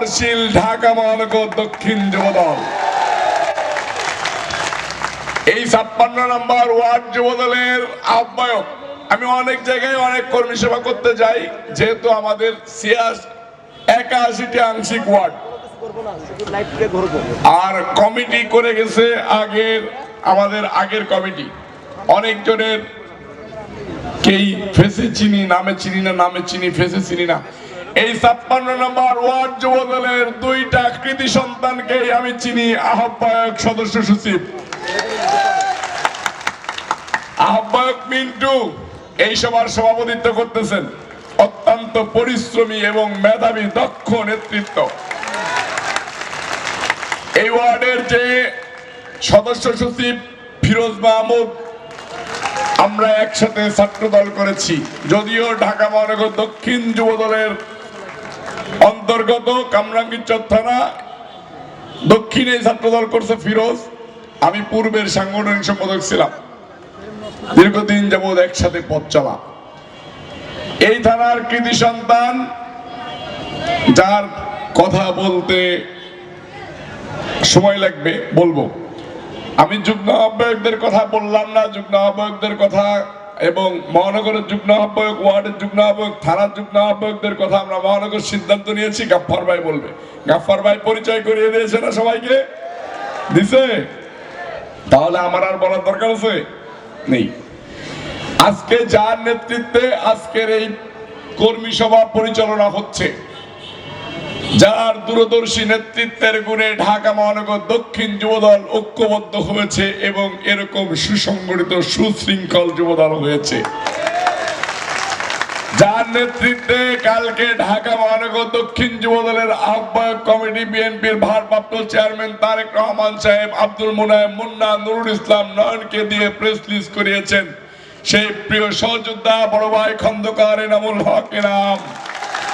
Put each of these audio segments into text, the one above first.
পাওয়ারশীল ঢাকা মহানগর দক্ষিণ যুবদল। এই ছাপ্পান্ন নম্বর ওয়ার্ড যুবদলের আহ্বায়ক। আমি অনেক জায়গায় অনেক কর্মী সেবা করতে যাই, যেহেতু আমাদের একাশিটি আংশিক ওয়ার্ড। আর কমিটি করে গেছে আগের, আমাদের আগের কমিটি। অনেকজনের, কেই ফেসে চিনি, নামে চিনি না, নামে চিনি, ফেসে চিনি না। এই ছাপ্পান্ন নম্বর ওয়ার্ড যুব দলের দুইটা কৃতি সন্তানকে আমি চিনি, আহ্বায়ক সদস্য সচিব। আহ্বায়ক মিন্টু, এই সভার সভাপতিত্ব করতেছেন। অত্যন্ত পরিশ্রমী এবং মেধাবী, দক্ষ নেতৃত্ব। এই ওয়ার্ডের যে সদস্য সচিব ফিরোজ মাহমুদ, আমরা একসাথে ছাত্র দল করেছি। যদিও ঢাকা মহানগর দক্ষিণ যুব দলের অন্তর্গত কামরাঙ্গীরচর থানা, দক্ষিণে ছাত্র দল করছে ফিরোজ। আমি পূর্বের সাংগঠনিক সম্পাদক ছিলাম। দীর্ঘদিন যাবৎ একসাথে পথ চলা। এই থানার কৃতি সন্তান, যার কথা বলতে সময় লাগবে, বলব। আমি যুগ্ম আহ্বায়কদের কথা বললাম না, যুগ্ম আহ্বায়কদের কথা এবং মহানগরের যুগ্ম আহ্বায়ক ওয়ার্ডের যুগ্ম আহ্বায়ক থানার যুগ্ম আহ্বায়কদের কথা আমরা মহানগর সিদ্ধান্ত নিয়েছি, গাফফার ভাই বলবে। গাফফার ভাই পরিচয় করিয়ে দিয়েছে না সবাইকে? দিছে? তাহলে আমার আর বলার দরকার আছে? নেই। আজকে যার নেতৃত্বে আজকের এই কর্মী সভা পরিচালনা হচ্ছে যার দূরদর্শী নেতৃত্বের গুণে ঢাকা মহানগর দক্ষিণ যুবদল ঐক্যবদ্ধ হয়েছে এবং এরকম সুসংগঠিত সুশৃঙ্খল যুবদল হয়েছে। যার নেতৃত্বে কালকে ঢাকা মহানগর দক্ষিণ যুবদলের আহ্বায়ক কমিটি বিএনপির ভারপ্রাপ্ত চেয়ারম্যান তারেক রহমান সাহেব, আব্দুল মুনায়েম মুন্না, নুরুল ইসলাম নয়নকে দিয়ে প্রেস রিলিজ করিয়েছেন। সেই প্রিয় সহযোদ্ধা, বড় ভাই খন্দকার এনামুল হক এনাম।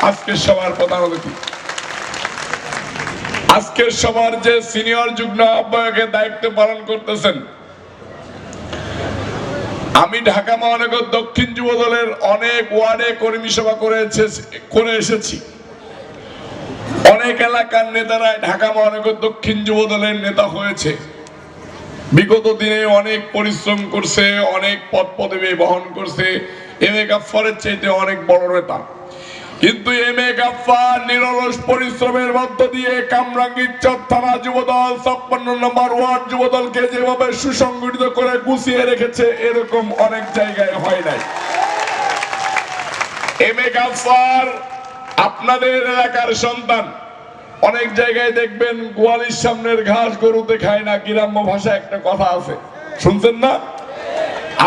আজকের সবার প্রধান অতিথি। আজকের সবার যে সিনিয়র যুগ্ম আহ্বায়কের দায়িত্ব পালন করতেছেন, আমি ঢাকা মহানগর দক্ষিণ যুব দলের অনেক ওয়ার্ডে কর্মী সভা করে এসে- করে এসেছি। অনেক এলাকার নেতারা ঢাকা মহানগর দক্ষিণ যুব দলের নেতা হয়েছে। বিগত দিনে অনেক পরিশ্রম করছে, অনেক পদ পদবি বহন করছে। এম এ গাফারের চাইতে অনেক বড় নেতা। কিন্তু এম এ গাফার নিরলস পরিশ্রমের মধ্য দিয়ে কামরাঙ্গীর চর থানা যুবদল, ছাপ্পান্ন নম্বর ওয়ার্ড যুবদলকে যেভাবে সুসংগঠিত করে গুছিয়ে রেখেছে, এরকম অনেক জায়গায় হয় নাই। এম এ গাফার আপনাদের এলাকার সন্তান, অনেক জায়গায় দেখবেন গোয়ালির সামনের ঘাস গরুতে খায় না, গ্রাম্য ভাষায় একটা কথা আছে। শুনছেন না?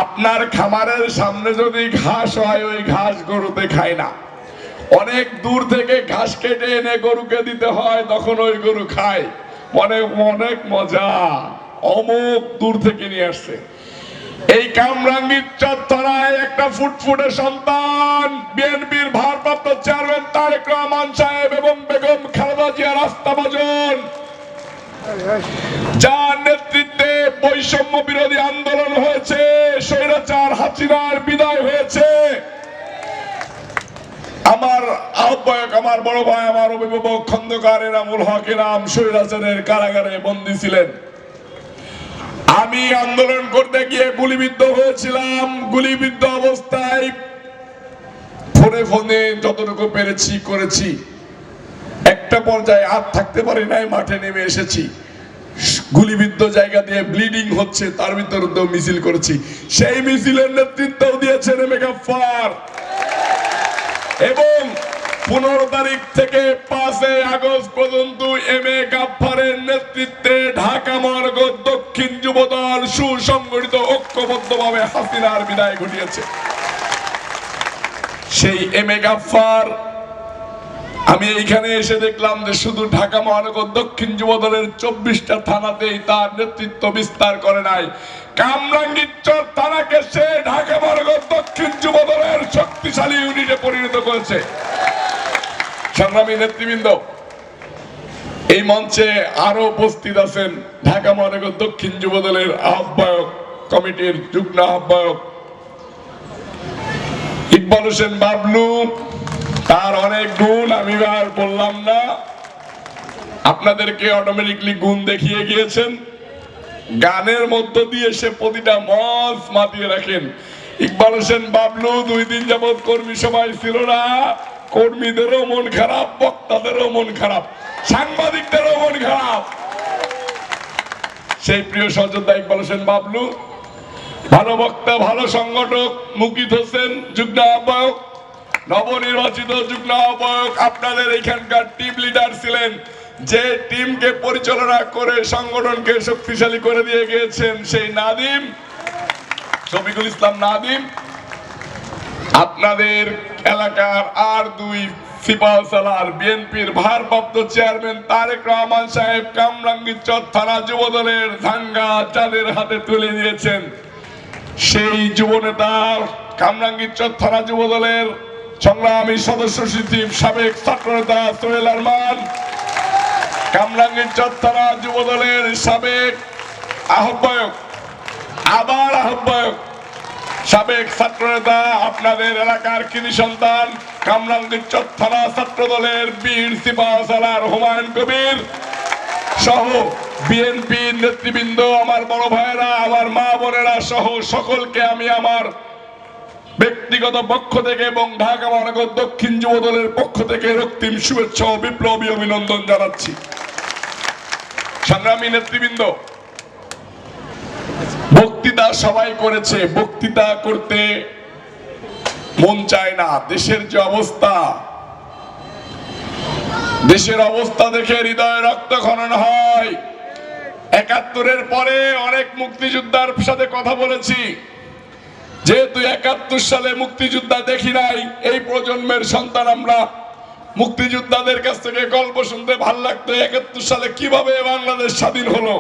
আপনার খামারের সামনে যদি ঘাস হয়, ওই ঘাস গরুতে খায় না। অনেক দূর থেকে ঘাস কেটে এনে গরুকে দিতে হয়, তখন ওই গরু খায়। অনেক অনেক মজা। অমুক দূর থেকে নিয়ে আসছে। এই কামরাঙ্গীর চত্বরায় একটা ফুটফুটে সন্তান, বিএনপির ভারপ্রাপ্ত চেয়ারম্যান তারেক রহমান সাহেব এবং বেগম খালেদা জিয়া রাস্তা বাজন যার নেতৃত্বে বৈষম্য বিরোধী আন্দোলন হয়েছে, স্বৈরাচার হাসিনার বিদায় হয়েছে। আমার আহ্বায়ক, আমার বড় ভাই, আমার অভিভাবক খন্দকার এনামুল হক এনাম স্বৈরাচারের কারাগারে বন্দী ছিলেন। আমি আন্দোলন করতে গিয়ে গুলিবিদ্ধ হয়েছিলাম। গুলিবিদ্ধ অবস্থায় ফোনে ফোনে যতটুকু পেরেছি, করেছি। একটা পর্যায়ে আর থাকতে পারি নাই, মাঠে নেমে এসেছি। গুলিবিদ্ধ জায়গা দিয়ে ব্লিডিং হচ্ছে, তার ভিতর মিছিল করেছি। সেই মিছিলের নেতৃত্ব দিয়েছেন গাফফার এবং পনেরো তারিখ থেকে পাঁচে আগস্ট পর্যন্ত এম এ গাফারের নেতৃত্বে ঢাকা মার্গ দক্ষিণ যুবদল সুসংগঠিত ঐক্যবদ্ধভাবে হাসিনার বিদায় ঘটিয়েছে। সেই এম এ গাফফার আমি এইখানে এসে দেখলাম যে শুধু ঢাকা মহানগর দক্ষিণ যুবদলের চব্বিশটা থানাতেই তার নেতৃত্ব বিস্তার করে নাই। কামরাঙ্গীরচর থানাকে সে ঢাকা মহানগর দক্ষিণ যুবদলের শক্তিশালী ইউনিটে পরিণত করেছে। সংগ্রামী নেতৃবৃন্দ, এই মঞ্চে আরও উপস্থিত আছেন ঢাকা মহানগর দক্ষিণ যুবদলের আহ্বায়ক কমিটির যুগ্ম আহ্বায়ক ইকবাল হোসেন বাবলু তার অনেক গুণ আমি আর বললাম না। আপনাদেরকে অটোমেটিকলি গুণ দেখিয়ে গিয়েছেন। গানের মধ্য দিয়ে সে প্রতিটা মঞ্চ মাতিয়ে রাখেন। ইকবাল হোসেন বাবলু দুই দিন যাবৎ কর্মী সভায় ছিল না। কর্মীদেরও মন খারাপ, বক্তাদেরও মন খারাপ, সাংবাদিকদেরও মন খারাপ। সেই প্রিয় সহযোদ্ধা ইকবাল হোসেন বাবলু, ভালো বক্তা, ভালো সংগঠক মুকিত হোসেন, যুগ্ম আহ্বায়ক নবনির্বাচিত যুগ্ম আহ্বায়ক আপনাদের এখানকার টিম লিডার ছিলেন। যে টিমকে পরিচালনা করে সংগঠনকে শক্তিশালী করে দিয়ে গিয়েছেন সেই নাদিম। শফিকুল ইসলাম নাদিম। আপনাদের এলাকার আর দুই সিপাহ সালার বিএনপির ভারপ্রাপ্ত চেয়ারম্যান তারেক রহমান সাহেব কামরাঙ্গীরচর থানা যুব দলের ধাঙ্গা চাঁদের হাতে তুলে দিয়েছেন। সেই যুব নেতা কামরাঙ্গীরচর থানা যুব দলের সংগ্রামী সদস্য সচিব সাবেক ছাত্র নেতা সোহেল আরমান কামরাঙ্গীরচর থানা যুব দলের সাবেক আহ্বায়ক, আবার আহ্বায়ক, সাবেক ছাত্র নেতা আপনাদের এলাকার কৃতি সন্তান কামরাঙ্গীরচর থানা ছাত্র দলের বীর সিপাহাসালার হুমায়ুন কবির সহ বিএনপি নেতৃবৃন্দ, আমার বড় ভাইয়েরা, আমার মা বোনেরা সহ সকলকে আমি আমার ব্যক্তিগত পক্ষ থেকে এবং ঢাকা মহানগর দক্ষিণ যুব দলের পক্ষ থেকে রক্তিম শুভেচ্ছা ও বিপ্লবী অভিনন্দন জানাচ্ছি। সংগ্রামী নেতৃবৃন্দ, বক্তৃতা সবাই করেছে, বক্তৃতা করতে মন চায় না। দেশের যে অবস্থা, দেশের অবস্থা দেখে হৃদয়ে রক্ত খনন হয়। একাত্তরের পরে অনেক মুক্তিযোদ্ধার সাথে কথা বলেছি। যেহেতু একাত্তর সালে মুক্তিযোদ্ধা দেখি নাই, এই প্রজন্মের সন্তান আমরা। মুক্তিযোদ্ধাদের কাছ থেকে গল্প শুনতে ভালো লাগতো, একাত্তর সালে কীভাবে বাংলাদেশ স্বাধীন হলো?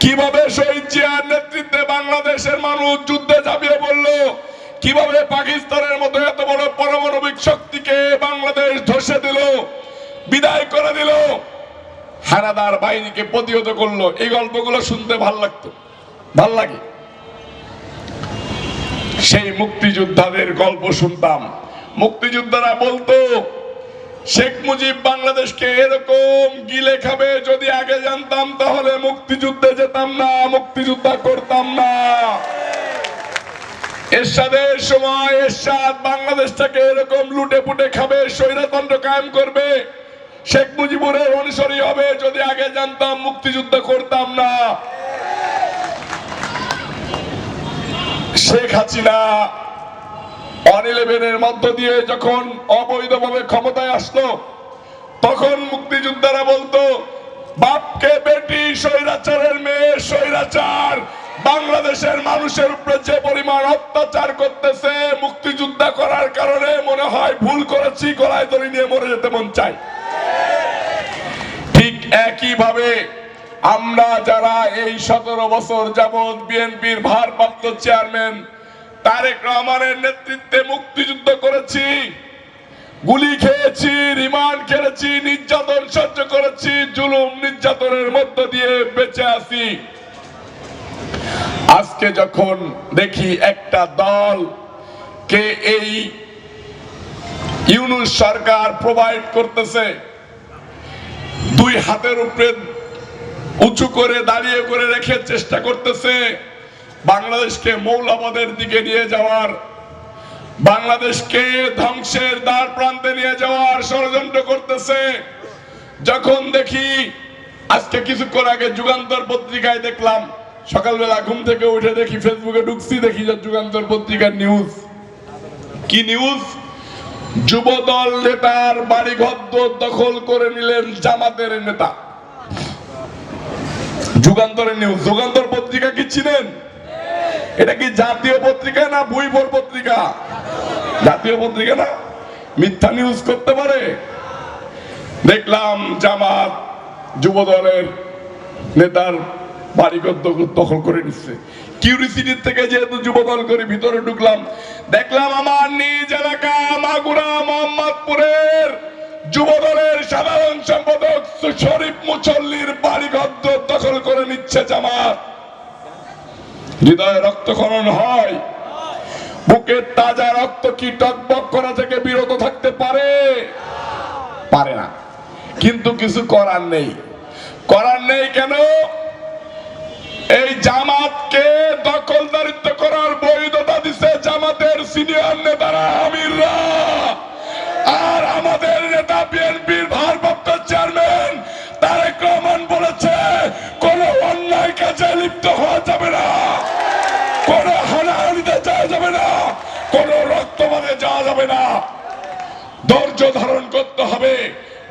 কীভাবে শহীদ জিয়ার নেতৃত্বে বাংলাদেশের মানুষ যুদ্ধে ঝাঁপিয়ে পড়ল? কীভাবে পাকিস্তানের মতো এত বড় পারমাণবিক শক্তিকে বাংলাদেশ ধসে দিল, বিদায় করে দিল? হারাদার বাহিনীকে প্রতিহত করল। এই গল্পগুলো শুনতে ভালো লাগতো। ভালো লাগে। সেই মুক্তিযোদ্ধাদের গল্প শুনতাম। মুক্তিযোদ্ধারা বলতো, শেখ মুজিব বাংলাদেশকে এরকম গিলে খাবে যদি আগে জানতাম, তাহলে মুক্তিযুদ্ধে যেতাম না, মুক্তিযোদ্ধা করতাম না। এরশাদের সময় এরশাদ বাংলাদেশটাকে এরকম লুটে পুটে খাবে, স্বৈরতন্ত্র কায়েম করবে। শেখ মুজিবুরের অনুসরী হবে, যদি আগে জানতাম, মুক্তিযুদ্ধ করতাম না। শেখ হাসিনা অন ইলেভেনের মধ্য দিয়ে যখন অবৈধভাবে ক্ষমতায় আসলো, তখন মুক্তিযোদ্ধারা বলতো, বাপকে বেটি, স্বৈরাচারের মেয়ে, স্বৈরাচার। বাংলাদেশের মানুষের উপরে যে পরিমাণ অত্যাচার করতেছে, মুক্তিযোদ্ধা করার কারণে মনে হয় ভুল করেছি, গলায় দড়ি নিয়ে মরে যেতে মন চাই ঠিক একই ভাবে আমরা যারা এই সতেরো বছর যাবৎ বিএনপির ভারপ্রাপ্ত চেয়ারম্যান তারেক রহমানের নেতৃত্বে মুক্তিযুদ্ধ করেছি, গুলি খেয়েছি, রিমান্ড খেলেছি, নির্যাতন সহ্য করেছি, জুলুম নির্যাতনের মধ্য দিয়ে বেঁচে আছি। আজকে যখন দেখি একটা দল কে এই ইউনুস সরকার প্রোভাইড করতেছে, দুই হাতের উপরে উঁচু করে দাঁড়িয়ে করে রেখে চেষ্টা করতেছে। বাংলাদেশকে মৌলবাদের দিকে নিয়ে যাওয়ার, বাংলাদেশকে ধ্বংসের দ্বার প্রান্তে নিয়ে যাওয়ার ষড়যন্ত্র করতেছে। যখন দেখি, আজকে কিছুক্ষণ আগে যুগান্তর পত্রিকায় দেখলাম, সকালবেলা ঘুম থেকে উঠে দেখি ফেসবুকে ঢুকছি, দেখি যে যুগান্তর পত্রিকার নিউজ কি নিউজ যুবদল নেতার বাড়িঘর দখল করে নিলেন জামাতের নেতা। যুগান্তরের নিউজ যুগান্তর পত্রিকা কি ছিলেন? এটা কি জাতীয় পত্রিকা না বইভোর পত্রিকা? জাতীয় পত্রিকা না? মিথ্যা নিউজ করতে পারে? দেখলাম জামাত যুব দলের নেতার দখল করে নিচ্ছে। কিউরিসিটির থেকে যেহেতু যুব দল করে ভিতরে ঢুকলাম, দেখলাম আমার নিজ এলাকা মাগুরা, মোহাম্মদপুরের যুব দলের সাধারণ সম্পাদক শরীফ মুসল্লির বাড়িঘর দখল করে নিচ্ছে জামাত। হৃদয়ে রক্তক্ষরণ হয়। বুকের তাজা রক্ত কি টকবক করা থেকে বিরত থাকতে পারে? পারে না। কিন্তু কিছু করার নেই। করার নেই কেন? এই জামাতকে দখলদারিত্ব করার বৈধতা দিছে জামাতের সিনিয়র নেতারা আমিররা। আর আমাদের বিএনপির ভারপ্রাপ্ত চেয়ারম্যান তারেক রহমান বলেছে, কোন অন্যায় কাজে লিপ্ত হওয়া যাবে না। কোন হানাহানিতে যাওয়া যাবে না। কোন রক্তমানে যাওয়া যাবে না। ধৈর্য ধারণ করতে হবে।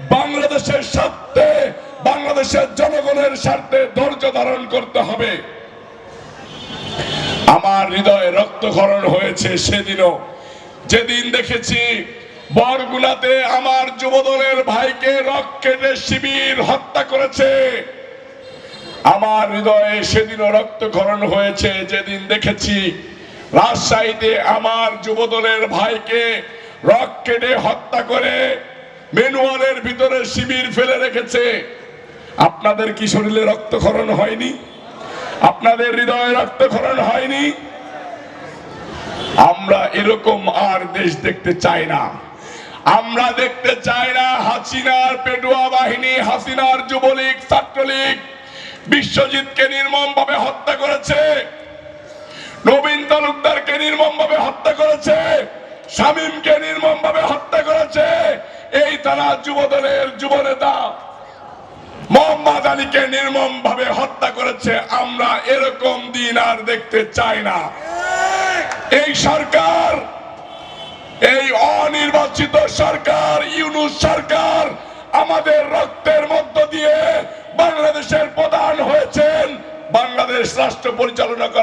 বাংলাদেশের স্বার্থে, বাংলাদেশের জনগণের স্বার্থে ধৈর্য ধারণ করতে হবে। আমার হৃদয়ে রক্তক্ষরণ হয়েছে সেদিনও। যেদিন দেখেছি বরগুনাতে আমার যুবদলের ভাইকে রক কেটে শিবির হত্যা করেছে। আমার হৃদয়ে সেদিনও রক্তক্ষরণ হয়েছে, যেদিন দেখেছি রাজশাহীতে আমার যুবদলের ভাইকে রক কেটে হত্যা করে ম্যানুয়ালের ভিতরে শিবির ফেলে রেখেছে। আপনাদের কি শরীরে রক্তক্ষরণ হয়নি? আপনাদের হৃদয়ে রক্তক্ষরণ হয়নি? আমরা এরকম আর দেশ দেখতে চাই না। আমরা দেখতে চাই না হাসিনার পেটুয়া বাহিনী, হাসিনার যুবলীগ, ছাত্রলীগ। বিশ্বজিৎকে নির্মম ভাবে হত্যা করেছে। নবীন তালুকদারকে নির্মম ভাবে হত্যা করেছে। শামীমকে নির্মম ভাবে হত্যা করেছে। এই তারা যুবদলের যুবনেতা মোহাম্মদ আলীকে নির্মম ভাবে হত্যা করেছে। আমরা এরকম দিন আর দেখতে চাই না। এই সরকার এই অনির্বাচিত সরকার, ইউনুস সরকার আমাদের রক্তের মধ্য দিয়ে বাংলাদেশের প্রধান হয়েছেন। বাংলাদেশ রাষ্ট্র পরিচালনা করা